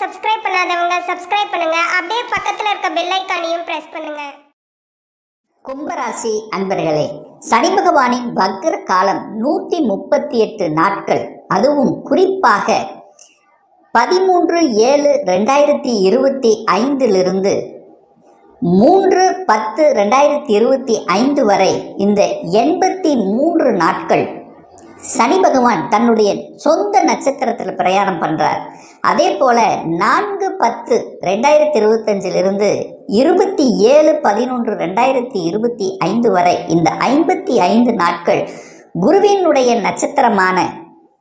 Subscribe பண்ணாதவங்க subscribe பண்ணுங்க. அப்படியே பக்கத்துல இருக்க பெல் ஐக்கானையும் பிரஸ் பண்ணுங்க. கும்பராசி அன்பர்களே சனி பகவானின் வக்ர காலம் நூற்றி முப்பத்தி எட்டு நாட்கள். அதுவும் குறிப்பாக பதிமூன்று ஏழு ரெண்டாயிரத்தி இருபத்தி ஐந்திலிருந்து மூன்று பத்து ரெண்டாயிரத்தி இருபத்தி ஐந்து வரை இந்த எண்பத்தி மூன்று நாட்கள் சனி பகவான் தன்னுடைய சொந்த நட்சத்திரத்தில் பிரயாணம் பண்ணுறார் அதே போல நான்கு பத்து ரெண்டாயிரத்தி இருபத்தஞ்சிலிருந்து இருபத்தி ஏழு பதினொன்று ரெண்டாயிரத்தி இருபத்தி ஐந்து வரை இந்த ஐம்பத்தி ஐந்து நாட்கள் குருவினுடைய நட்சத்திரமான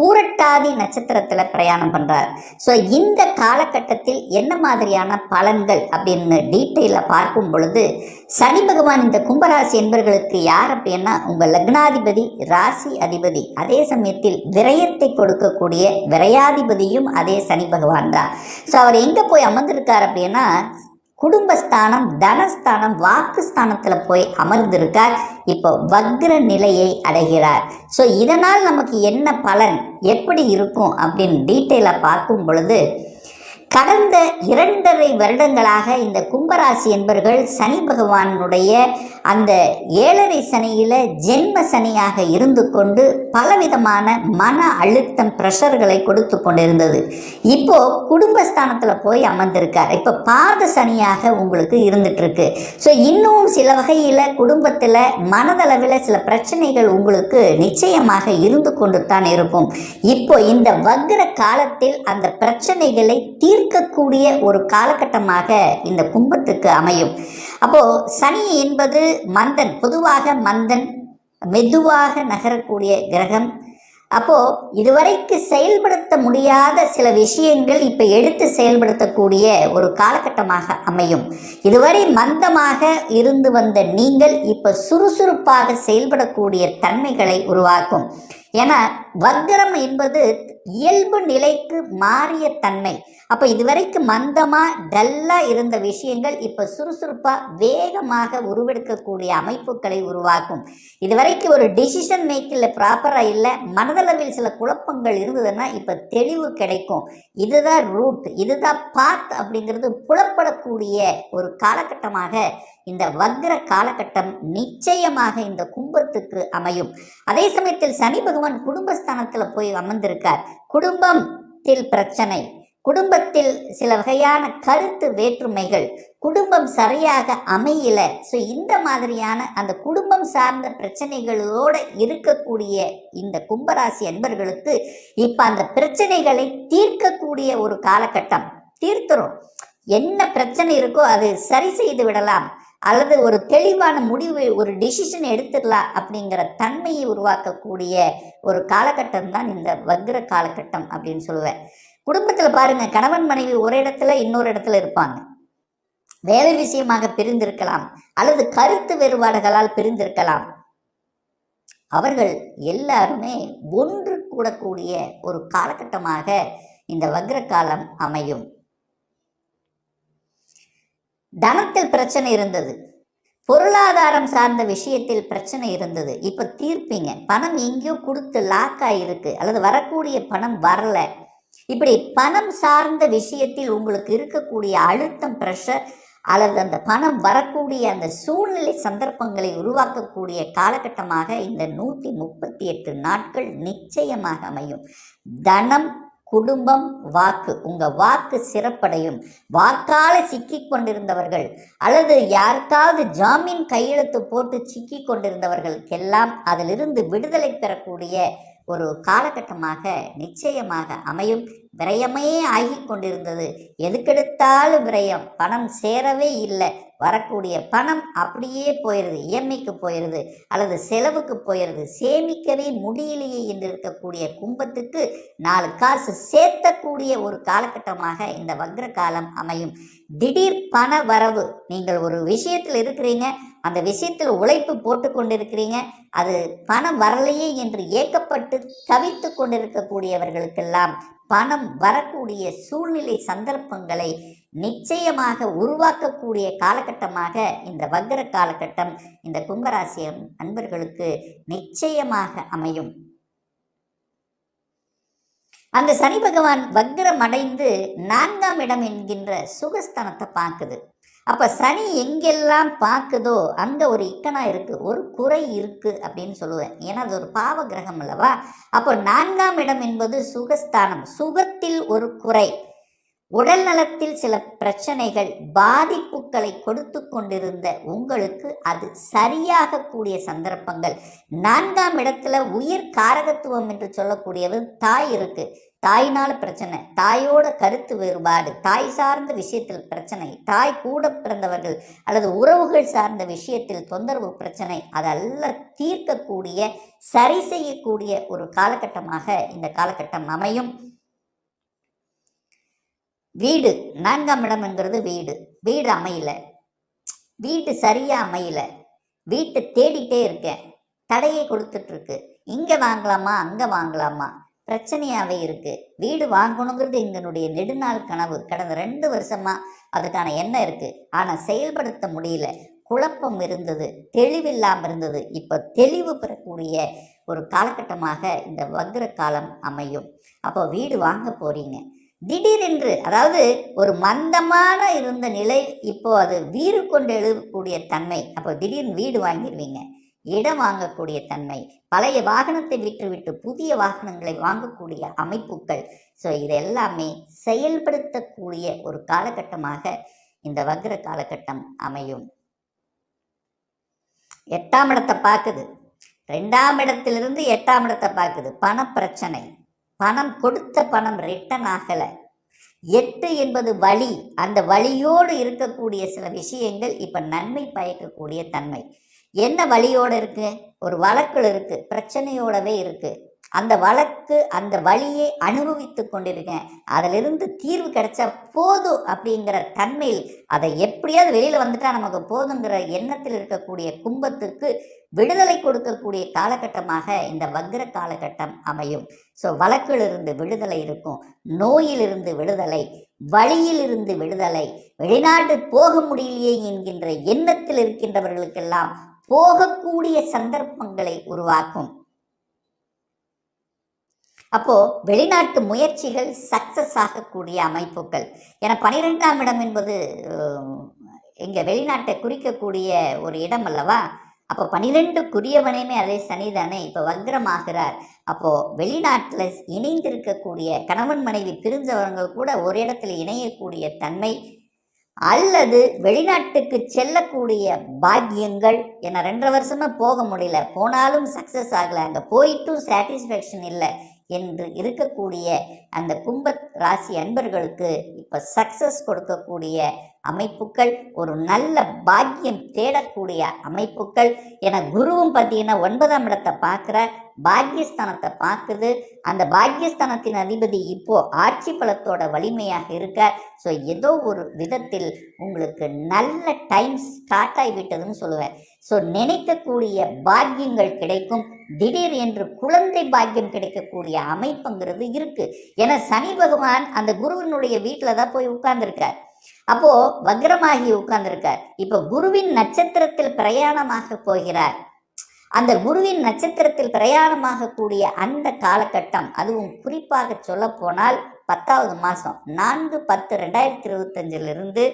பூரட்டாதி நட்சத்திரத்தில் பிரயாணம் பண்ணுறார் ஸோ இந்த காலகட்டத்தில் என்ன மாதிரியான பலன்கள் அப்படின்னு டீட்டெயிலில் பார்க்கும் பொழுது சனி பகவான் இந்த கும்பராசி என்பர்களுக்கு யார் அப்படின்னா உங்கள் லக்னாதிபதி ராசி அதிபதி. அதே சமயத்தில் விரயத்தை கொடுக்கக்கூடிய விரயாதிபதியும் அதே சனி பகவான் தான். ஸோ அவர் எங்கே போய் அமர்ந்திருக்கார் அப்படின்னா குடும்பஸ்தானம் தனஸ்தானம் வாக்குஸ்தானத்தில் போய் அமர்ந்திருக்கார். இப்போ வக்ர நிலையை அடைகிறார். ஸோ இதனால் நமக்கு என்ன பலன்? எப்படி இருக்கும்? அப்படின்னு டீட்டெயிலாக பார்க்கும் பொழுது கடந்த இரண்டரை வருடங்களாக இந்த கும்பராசி என்பர்கள் சனி பகவானுடைய அந்த ஏழரை சனியில் ஜென்ம சனியாக இருந்து கொண்டு பலவிதமான மன அழுத்தம் ப்ரெஷர்களை கொடுத்து கொண்டிருந்தது. இப்போ குடும்பஸ்தானத்தில் போய் அமர்ந்திருக்கார். இப்போ பாத சனியாக உங்களுக்கு இருந்துட்டு இருக்கு ஸோ இன்னும் சில வகையில் குடும்பத்தில் மனதளவில் சில பிரச்சனைகள் உங்களுக்கு நிச்சயமாக இருந்து கொண்டு தான் இருக்கும். இப்போ இந்த வக்ர காலத்தில் அந்த பிரச்சனைகளை தீர்க்கக்கூடிய ஒரு காலகட்டமாக இந்த கும்பத்துக்கு அமையும். அப்போ சனி என்பது மந்தன் பொதுவாக மந்தன் மெதுவாக நகரக்கூடிய கிரகம். அப்போ இதுவரைக்கு செயல்படுத்த முடியாத சில விஷயங்கள் இப்ப எடுத்து செயல்படுத்தக்கூடிய ஒரு காலகட்டமாக அமையும். இதுவரை மந்தமாக இருந்து வந்த நீங்கள் இப்ப சுறுசுறுப்பாக செயல்படக்கூடிய தன்மைகளை உருவாக்கும். ஏன்னா வக்ரம் என்பது இயல்பு நிலைக்கு மாறிய தன்மை. அப்போ இதுவரைக்கும் மந்தமாக டல்லாக இருந்த விஷயங்கள் இப்போ சுறுசுறுப்பாக வேகமாக உருவெடுக்கக்கூடிய அமைப்புகளை உருவாக்கும். இதுவரைக்கும் ஒரு டிசிஷன் மேக்கில் ப்ராப்பராக இல்லை மனதளவில் சில குழப்பங்கள் இருந்ததுன்னா இப்போ தெளிவு கிடைக்கும். இதுதான் ரூட் இதுதான் பாத் அப்படிங்கிறது புலப்படக்கூடிய ஒரு காலகட்டமாக இந்த வக்ர காலகட்டம் நிச்சயமாக இந்த கும்பத்துக்கு அமையும். அதே சமயத்தில் சனி பகவான் குடும்பஸ்தானத்தில் போய் அமர்ந்திருக்கார். குடும்பத்தில் பிரச்சனை. குடும்பத்தில் சில வகையான கருத்து வேற்றுமைகள். குடும்பம் சரியாக அமையல. ஸோ இந்த மாதிரியான அந்த குடும்பம் சார்ந்த பிரச்சனைகளோடு இருக்கக்கூடிய இந்த கும்பராசி அன்பர்களுக்கு இப்போ அந்த பிரச்சனைகளை தீர்க்கக்கூடிய ஒரு காலகட்டம். தீர்த்துரும். என்ன பிரச்சனை இருக்கோ அது சரி செய்து விடலாம். அல்லது ஒரு தெளிவான முடிவு ஒரு டிசிஷன் எடுத்துடலாம் அப்படிங்கிற தன்மையை உருவாக்கக்கூடிய ஒரு காலகட்டம் தான் இந்த வக்ர காலகட்டம் அப்படின்னு சொல்லுவேன். குடும்பத்தில் பாருங்க கணவன் மனைவி ஒரு இடத்துல இன்னொரு இடத்துல இருப்பாங்க. வேலை விஷயமாக பிரிந்திருக்கலாம் அல்லது கருத்து வேறுபாடுகளால் பிரிந்திருக்கலாம். அவர்கள் எல்லாருமே ஒன்று கூடக்கூடிய ஒரு காலகட்டமாக இந்த வக்ர காலம் அமையும். தனத்தில் பிரச்சனை இருந்தது. பொருளாதாரம் சார்ந்த விஷயத்தில் பிரச்சனை இருந்தது. இப்போ தீர்ப்பீங்க. பணம் எங்கேயோ கொடுத்து லாக் ஆகிருக்கு அல்லது வரக்கூடிய பணம் வரல. இப்படி பணம் சார்ந்த விஷயத்தில் உங்களுக்கு இருக்கக்கூடிய அழுத்தம் ப்ரெஷர் அல்லது அந்த பணம் வரக்கூடிய அந்த சூழ்நிலை சந்தர்ப்பங்களை உருவாக்கக்கூடிய காலகட்டமாக இந்த நூற்றி முப்பத்தி எட்டு நாட்கள் நிச்சயமாக அமையும். தனம் குடும்பம் வாக்கு. உங்க வாக்கு சிறப்படையும். வாக்கால சிக்கி கொண்டிருந்தவர்கள் அல்லது யாருக்காவது ஜாமீன் கையெழுத்து போட்டு சிக்கி கொண்டிருந்தவர்களுக்கெல்லாம் அதிலிருந்து விடுதலை பெறக்கூடிய ஒரு காலகட்டமாக நிச்சயமாக அமையும். விரயமே ஆகி கொண்டிருந்தது. எதுக்கெடுத்தாலும் விரயம். பணம் சேரவே இல்லை. வரக்கூடிய பணம் அப்படியே போயிடுது இஎம்ஐக்கு போயிடுது அல்லது செலவுக்கு போயிடுது சேமிக்கவே முடியலையே என்று இருக்கக்கூடிய கும்பத்துக்கு நாலு காசு சேர்த்தக்கூடிய ஒரு காலகட்டமாக இந்த வக்ர காலம் அமையும். திடீர் பண வரவு. நீங்கள் ஒரு விஷயத்தில் இருக்கிறீங்க. அந்த விஷயத்தில் உழைப்பு போட்டு கொண்டிருக்கிறீங்க. அது பணம் வரலையே என்று ஏக்கப்பட்டு தவித்து கொண்டிருக்கக்கூடியவர்களுக்கெல்லாம் பணம் வரக்கூடிய சூழ்நிலை சந்தர்ப்பங்களை நிச்சயமாக உருவாக்கக்கூடிய காலகட்டமாக இந்த வக்கர காலகட்டம் இந்த கும்பராசி அன்பர்களுக்கு நிச்சயமாக அமையும். அந்த சனி பகவான் வக்ரம் அடைந்து நான்காம் இடம் என்கின்ற சுகஸ்தானத்தை பார்க்குது. அப்போ சனி எங்கெல்லாம் பார்க்குதோ அங்கே ஒரு இக்கனாக இருக்குது ஒரு குறை இருக்குது அப்படின்னு சொல்லுவேன். ஏன்னா அது ஒரு பாவ கிரகம் அல்லவா? அப்போ நான்காம் இடம் என்பது சுகஸ்தானம். சுகத்தில் ஒரு குறை. உடல் நலத்தில் சில பிரச்சனைகள் பாதிப்புகளை கொடுத்து கொண்டிருந்த உங்களுக்கு அது சரியாக கூடிய சந்தர்ப்பங்கள். நான்காம் இடத்துல உயிர் காரகத்துவம் என்று சொல்லக்கூடியது தாய் இருக்குது தாயினால பிரச்சனை தாயோட கருத்து வேறுபாடு தாய் சார்ந்த விஷயத்தில் பிரச்சனை தாய் கூட பிறந்தவர்கள் அல்லது உறவுகள் சார்ந்த விஷயத்தில் தொந்தரவு பிரச்சனை அதெல்லாம் தீர்க்கக்கூடிய சரி செய்யக்கூடிய ஒரு காலகட்டமாக இந்த காலகட்டம் அமையும். வீடு நான்காம் இடம்ங்கிறது வீடு. வீடு அமையல. வீடு சரியாக அமையல. வீட்டை தேடிட்டே இருக்கேன். தடையை கொடுத்துட்ருக்கு இங்கே வாங்கலாமா? அங்கே வாங்கலாமா? பிரச்சனையாகவே இருக்கு. வீடு வாங்கணுங்கிறது எங்களுடைய நெடுநாள் கனவு. கடந்த ரெண்டு வருஷமா அதுக்கான எண்ணம் இருக்கு. ஆனால் செயல்படுத்த முடியல. குழப்பம் இருந்தது. தெளிவில்லாமல் இருந்தது. இப்போ தெளிவு பெறக்கூடிய ஒரு காலகட்டமாக இந்த வக்ர காலம் அமையும். அப்போ வீடு வாங்க போறீங்க. திடீரென்று அதாவது ஒரு மந்தமான இருந்த நிலை இப்போ அது வீறு கொண்டு எழுதக்கூடிய தன்மை. அப்போ திடீர்னு வீடு வாங்கிடுவீங்க இடம் வாங்கக்கூடிய தன்மை பழைய வாகனத்தை விட்டுவிட்டு புதிய வாகனங்களை வாங்கக்கூடிய அமைப்புகள். ஸோ இது எல்லாமே செயல்படுத்தக்கூடிய ஒரு காலகட்டமாக இந்த வக்ர காலகட்டம் அமையும். எட்டாம் இடத்தை பார்க்குது. ரெண்டாம் இடத்திலிருந்து எட்டாம் இடத்தை பார்க்குது. பணப்பிரச்சனை பணம் கொடுத்த பணம் ரிட்டன் ஆகலை. எட்டு என்பது வழி. அந்த வழியோடு இருக்கக்கூடிய சில விஷயங்கள் இப்போ நன்மை பயக்கக்கூடிய தன்மை. என்ன வழியோடு இருக்கு? ஒரு வழக்கில் இருக்கு பிரச்சனையோடவே இருக்கு. அந்த வழக்கு அந்த வழியை அனுபவித்து கொண்டிருக்கேன். அதிலிருந்து தீர்வு கிடைச்சா போதும் அப்படிங்கிற தன்மையில் அதை எப்படியாவது வெளியில் வந்துட்டா நமக்கு போதுங்கிற எண்ணத்தில் இருக்கக்கூடிய கும்பத்துக்கு விடுதலை கொடுக்கக்கூடிய காலகட்டமாக இந்த வக்ர காலகட்டம் அமையும். ஸோ வழக்கிலிருந்து விடுதலை இருக்கும். நோயிலிருந்து விடுதலை வழியிலிருந்து விடுதலை வெளிநாட்டு போக முடியலையே என்கின்ற எண்ணத்தில் இருக்கின்றவர்களுக்கெல்லாம் போகக்கூடிய சந்தர்ப்பங்களை உருவாக்கும். அப்போ வெளிநாட்டு முயற்சிகள் சக்சஸ் ஆகக்கூடிய அமைப்புகள். ஏன்னா பனிரெண்டாம் இடம் என்பது அஹ், வெளிநாட்டை குறிக்கக்கூடிய ஒரு இடம் அல்லவா? அப்போ பனிரெண்டுக்குரியவனையுமே அதே சனிதானே இப்போ வக்ரமாகிறார். அப்போ வெளிநாட்டில் இணைந்திருக்கக்கூடிய கணவன் மனைவி பிரிஞ்சவங்க கூட ஒரு இடத்துல இணையக்கூடிய தன்மை அல்லது வெளிநாட்டுக்கு செல்லக்கூடிய பாக்கியங்கள் ஏன்னா ரெண்டரை வருஷமா போக முடியல. போனாலும் சக்ஸஸ் ஆகலை. அங்கே போயிட்டும் சாட்டிஸ்ஃபேக்ஷன் இல்லை. என்று இருக்கக்கூடிய அந்த கும்ப ராசி அன்பர்களுக்கு இப்போ சக்ஸஸ் கொடுக்கக்கூடிய அமைப்புகள் ஒரு நல்ல பாக்கியம் தேடக்கூடிய அமைப்புகள். என குருவும் பார்த்தீங்கன்னா ஒன்பதாம் இடத்தை பார்க்குற பாக்கியஸ்தானத்தை பார்க்குது. அந்த பாக்கியஸ்தானத்தின் அதிபதி இப்போ ஆட்சி பலத்தோட வலிமையாக இருக்க ஸோ ஏதோ ஒரு விதத்தில் உங்களுக்கு நல்ல டைம் ஸ்டார்ட் ஆகிவிட்டதுன்னு சொல்லுவேன். ஸோ நினைக்கக்கூடிய பாக்கியங்கள் கிடைக்கும். திடீர் என்று குழந்தை பாக்கியம் கிடைக்கக்கூடிய அமைப்புங்கிறது இருக்கு. ஏன்னா சனி பகவான் அந்த குருவினுடைய வீட்டில் தான் போய் உட்கார்ந்துருக்கார். அப்போ வக்ரமாகி உட்கார்ந்துருக்கார். இப்போ குருவின் நட்சத்திரத்தில் பிரயாணமாக போகிறார். அந்த குருவின் நட்சத்திரத்தில் பிரயாணமாக கூடிய அந்த காலகட்டம் அதுவும் குறிப்பாக சொல்ல போனால் பத்தாவது மாதம் நான்கு பத்து ரெண்டாயிரத்தி இருபத்தஞ்சிலிருந்து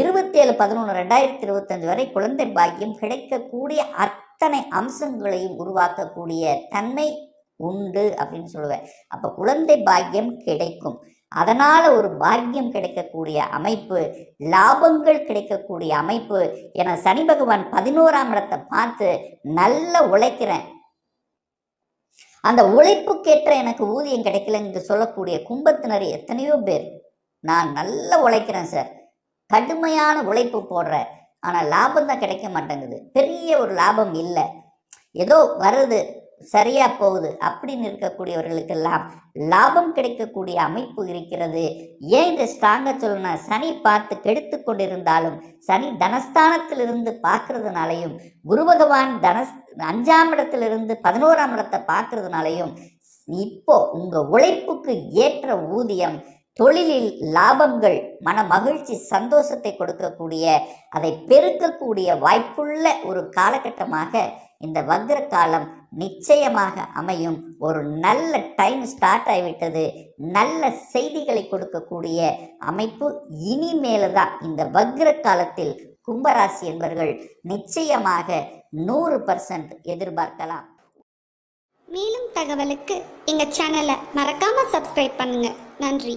இருபத்தேழு பதினொன்று ரெண்டாயிரத்தி இருபத்தஞ்சு வரை குழந்தை பாக்கியம் கிடைக்கக்கூடிய அத்தனை அம்சங்களையும் உருவாக்கக்கூடிய தன்மை உண்டு அப்படின்னு சொல்லுவேன். அப்போ குழந்தை பாக்கியம் கிடைக்கும். அதனால் ஒரு பாக்கியம் கிடைக்கக்கூடிய அமைப்பு லாபங்கள் கிடைக்கக்கூடிய அமைப்பு என சனி பகவான் பதினோராம் இடத்தை பார்த்து நல்ல உழைக்கிறேன். அந்த உழைப்புக்கேற்ற எனக்கு ஊதியம் கிடைக்கல என்று சொல்லக்கூடிய கும்பத்தினர் எத்தனையோ பேர். நான் நல்லா உழைக்கிறேன் சார். கடுமையான உழைப்பு போடுறேன். ஆனால் லாபம் தான் கிடைக்க மாட்டேங்குது. பெரிய ஒரு லாபம் இல்லை. ஏதோ வருது சரியாக போகுது அப்படின்னு இருக்கக்கூடியவர்களுக்கெல்லாம் லாபம் கிடைக்கக்கூடிய அமைப்பு இருக்கிறது. ஏன் இதை ஸ்ட்ராங்காக சொல்லணும் சனி பார்த்து கெடுத்து கொண்டிருந்தாலும் சனி தனஸ்தானத்திலிருந்து பார்க்கறதுனாலையும் குரு பகவான் தனஸ் அஞ்சாம் இடத்திலிருந்து பதினோராம் இடத்தை பார்க்கறதுனாலையும் இப்போ உங்கள் உழைப்புக்கு ஏற்ற ஊதியம் தொழிலில் லாபங்கள் மன மகிழ்ச்சி சந்தோஷத்தை கொடுக்கக்கூடிய அதை பெருக்கக்கூடிய வாய்ப்புள்ள ஒரு காலகட்டமாக இந்த வக்ர காலம் நிச்சயமாக அமையும். ஒரு நல்ல டைம் ஸ்டார்ட் ஆகிவிட்டது. நல்ல செய்திகளை கொடுக்கக்கூடிய அமைப்பு இனிமேல தான் இந்த வக்ர காலத்தில் கும்பராசி என்பவர்கள் நிச்சயமாக நூறு பர்சன்ட் எதிர்பார்க்கலாம். மேலும் தகவலுக்கு எங்கள் சேனலை மறக்காமல் சப்ஸ்கிரைப் பண்ணுங்கள் நன்றி.